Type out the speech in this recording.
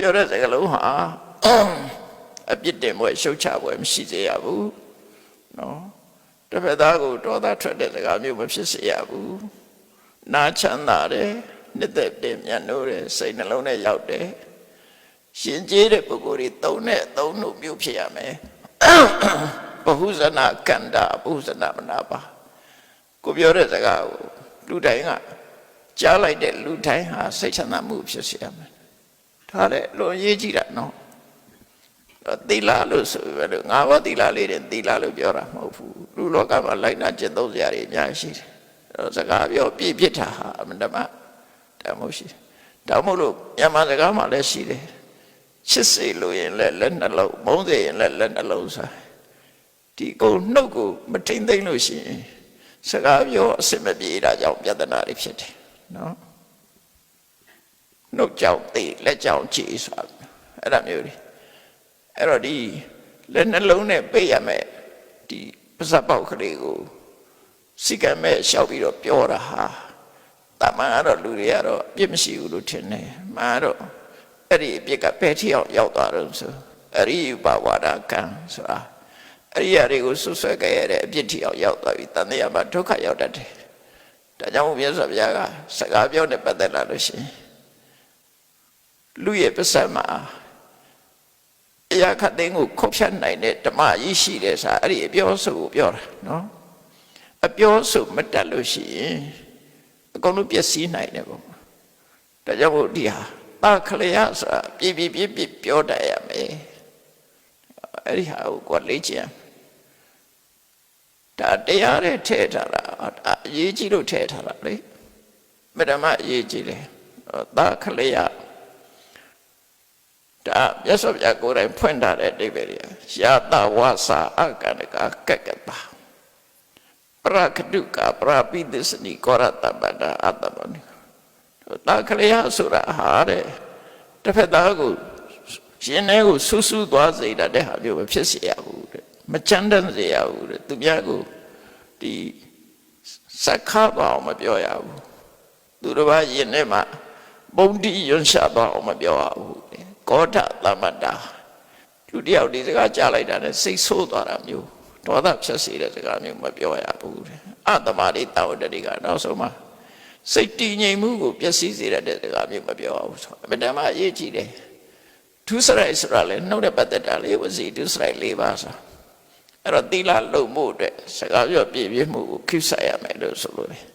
ပြောတဲ့စကားလုံးဟာအပြစ်တင်ပွဲရှုတ်ချပွဲမရှိစေရဘူးနော်တစ်ဖက်သားကိုဒေါသထွက်တဲ့စကားမျိုးမဖြစ်စေရဘူးနာချမ်းသာတယ်နှစ်သက်တယ်မြတ်နိုးတယ်စိတ်နှလုံးနဲ့ရောက်တယ်ရှင်ကျေးတဲ့ပုဂ္ဂိုလ်တွေသုံးတဲ့အသုံးလို့မျိုးဖြစ်ရမယ်ဘဟုဇနာကန္တာဘဟုဇနာမနာပါကိုပြောတဲ့စကားကိုလူတိုင်းကကြားလိုက်တဲ့လူတိုင်းဟာစိတ်ချမ်းသာမှုဖြစ်စေရမယ် ဒါလည်းလွန်ရေးကြည့်တာနော်သီလလို့ဆိုပြီးတော့ငါဘောသီလလေးတဲ့သီလလို့ပြောတာမဟုတ်ဘူးလူလောကမှာလိုက်နာကျင့်သုံးစရာတွေအများကြီးရှိတယ်အဲတော့စကားပြောပြည့်ပြစ်တာဟာအမှန်တမ်းတမို့ရှိတယ်ဒါမို့လို့မြန်မာစကားမှာလည်းရှိတယ်ချစ်စေလို့ရင်လည်းလက်နှလုံးမုန်းစေရင်လည်းလက်နှလုံးဆိုင်ဒီကိုနှုတ်ကိုမထိမ့်သိမ့်လို့ရှိရင်စကားပြောအစင်မပြေတာကြောင့်ပြဿနာတွေဖြစ်တယ်နော် နှုတ်ကြောင့်သိလက်ကြောင့်ကြည်ဆိုတာအဲ့ဒါမျိုးတွေအဲ့တော့ဒီလက်နှလုံးနဲ့ပိတ်ရမယ်ဒီပါဇက်ပေါက်ကလေးကိုစိကမဲ့ရှောက်ပြီးတော့ပြောတာဟာတမန်ကတော့လူတွေကတော့အပြစ်မရှိဘူးလို့ထင်တယ်မာတော့အဲ့ဒီအပြစ်ကဘယ်ထိအောင်ရောက်သွားတော့ဆိုအရိယပဝါဒကံဆိုတာအရိယာတွေကိုဆွဆွဲကြရတဲ့အပြစ်ထိအောင်ရောက်သွားပြီတန်တရားမှာဒုက္ခရောက်တတ်တယ်ဒါကြောင့်မြတ်စွာဘုရားကစကားပြောနေပတ်သက်လာလို့ရှိရင် လူရဲ့ပစံမှာအရာခတ်သိန်းကိုခုတ်ဖြတ်နိုင်တဲ့ဓမ္မကြီးရှိတယ်ဆိုတာအဲ့ဒီအပြောဆိုကိုပြောတာနော်အပြောဆိုမတတ်လို့ရှိရင်အကုန်လုံးပျက်စီးနိုင်တယ်ပေါ့ဒါကြောင့်မို့ဒီဟာတာခလျာဆိုတာပြပြပြပြပြောတတ်ရမယ်အဲ့ဒီဟာကိုကိုယ်လေ့ကျင့်ဒါတရားနဲ့ထည့်ထားတာအရေးကြီးလို့ထည့်ထားတာလေမဓမ္မအရေးကြီးတယ်တာခလျာ ဒါမြတ်စွာဘုရားကိုယ်တိုင်ဖွင့်ထားတဲ့အဓိပ္ပာယ်တွေယာတဝါစာအကန္တကကက်ကတာပရကတုကပရပိသစ္စနိကောရတပ္ပဒအတ္တမနိတာခလျာဆိုတာဟာတဲ့တစ်ဖက်သားကိုရှင်ထဲကိုဆူဆူသွားစေတတ်တဲ့ဟာမျိုးပဲဖြစ်စေရဘူးတဲ့မချမ်းတမ်းစေရဘူးတဲ့သူများကိုဒီစက္ခပါအောင်မပြောရဘူးသူတစ်ပါးယင်ထဲမှာပုံတိရွံ့ရှာသွားအောင်မပြောရဘူးတဲ့ ကောထသမတ္တာလူတယောက်ဒီစကားကြားလိုက်တာနဲ့စိတ်ဆိုးသွားတာမျိုးဒေါသဖြစ်စေတဲ့စကားမျိုးမပြောရဘူးတဲ့အတ္တမရိတာဝတ္တိကနောက်ဆုံးမှာစိတ်တည်ငြိမ်မှုကိုပျက်စီးစေတဲ့စကားမျိုးမပြောရဘူးဆိုအမှန်တမ်းအရေးကြီးတယ်ဒုစရိုက်ဆိုတာလေနှုတ်တဲ့ပတ်သက်တာလေဝစီဒုစရိုက်၄ပါးဆိုအဲ့တော့သီလလုံမှုအတွက်စကားပြောပြည့်ပြည့်မှုကိုခိဆိုင်ရမယ်လို့ဆိုလို့တယ်